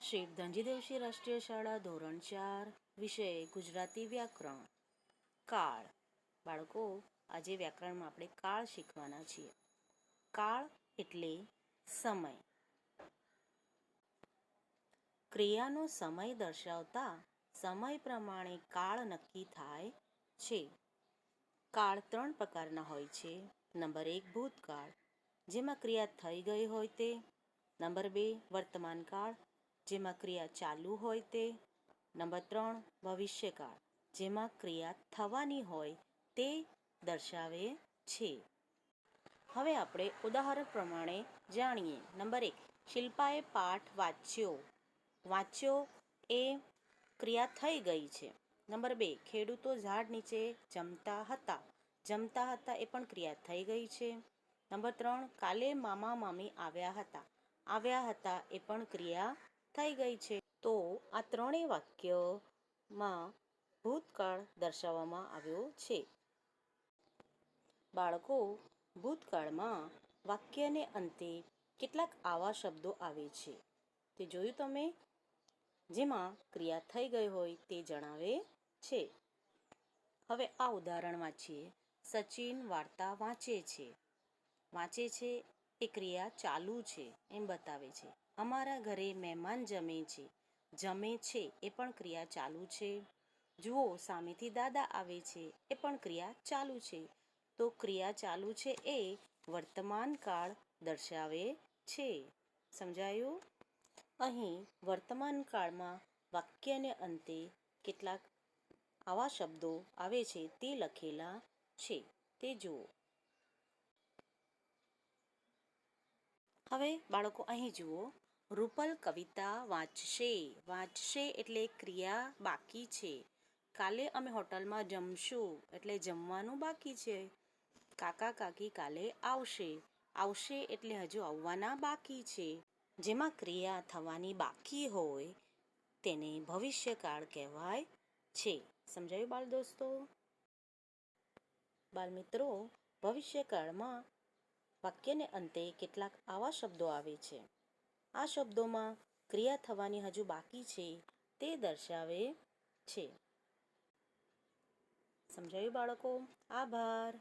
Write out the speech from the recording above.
શ્રી ધનજીદેવશી રાષ્ટ્રીય શાળા ધોરણ ચાર, વિષય ગુજરાતી વ્યાકરણ. કાળ. બાળકો, આજે વ્યાકરણમાં આપણે કાળ શીખવાના છીએ. કાળ એટલે સમય. ક્રિયાનો સમય દર્શાવતા સમય પ્રમાણે કાળ નક્કી થાય છે. કાળ ત્રણ પ્રકારના હોય છે. નંબર એક, ભૂતકાળ. જેમાં ક્રિયા થઈ ગઈ હોય તે. નંબર બે, વર્તમાન કાળ. જેમાં ક્રિયા ચાલુ હોય તે. નંબર ત્રણ, ભવિષ્યકાળ. જેમાં ક્રિયા થવાની હોય તે દર્શાવે છે. હવે આપણે ઉદાહરણ પ્રમાણે જાણીએ. નંબર એક, શિલ્પાએ પાઠ વાંચ્યો. વાંચ્યો એ ક્રિયા થઈ ગઈ છે. નંબર બે, ખેડૂતો ઝાડ નીચે જમતા હતા. જમતા હતા એ પણ ક્રિયા થઈ ગઈ છે. નંબર ત્રણ, કાલે મામા મામી આવ્યા હતા. આવ્યા હતા એ પણ ક્રિયા થઈ ગઈ છે. તો આ ત્રણેય વાક્યમાં ભૂતકાળ દર્શાવવામાં આવ્યો છે. બાળકો, ભૂતકાળમાં વાક્યને અંતે કેટલાક આવા શબ્દો આવે છે. તે જોયું તમે? જેમાં ક્રિયા થઈ ગઈ હોય તે જણાવે છે. હવે આ ઉદાહરણ વાંચીએ. સચિન વાર્તા વાંચે છે. વાંચે છે, એ ક્રિયા ચાલુ છે, એમ બતાવે છે. અમારા ઘરે મહેમાન જમે છે. જમે છે એ પણ ક્રિયા ચાલુ છે. જુઓ, સામેથી દાદા આવે છે, એ પણ ક્રિયા ચાલુ છે. તો ક્રિયા ચાલુ છે એ વર્તમાન કાળ દર્શાવે છે. સમજાયું? અહીં વર્તમાન કાળમાં વાક્યને અંતે કેટલાક આવા શબ્દો આવે છે તે લખેલા છે. તે જુઓ. હવે બાળકો અહીં જુઓ. રૂપલ કવિતા વાંચશે. વાંચશે એટલે ક્રિયા બાકી છે. કાલે અમે હોટલમાં જમશું એટલે જમવાનું બાકી છે. કાકા કાકી કાલે આવશે. આવશે એટલે હજુ આવવાના બાકી છે. જેમાં ક્રિયા થવાની બાકી હોય તેને ભવિષ્યકાળ કહેવાય છે. સમજાયું બાળ દોસ્તો? બાળ મિત્રો, ભવિષ્યકાળમાં વાક્યને અંતે કેટલાક આવા શબ્દો આવે છે. આ શબ્દોમાં ક્રિયા થવાની હજુ બાકી છે તે દર્શાવે છે. સમજાયું બાળકો? આભાર.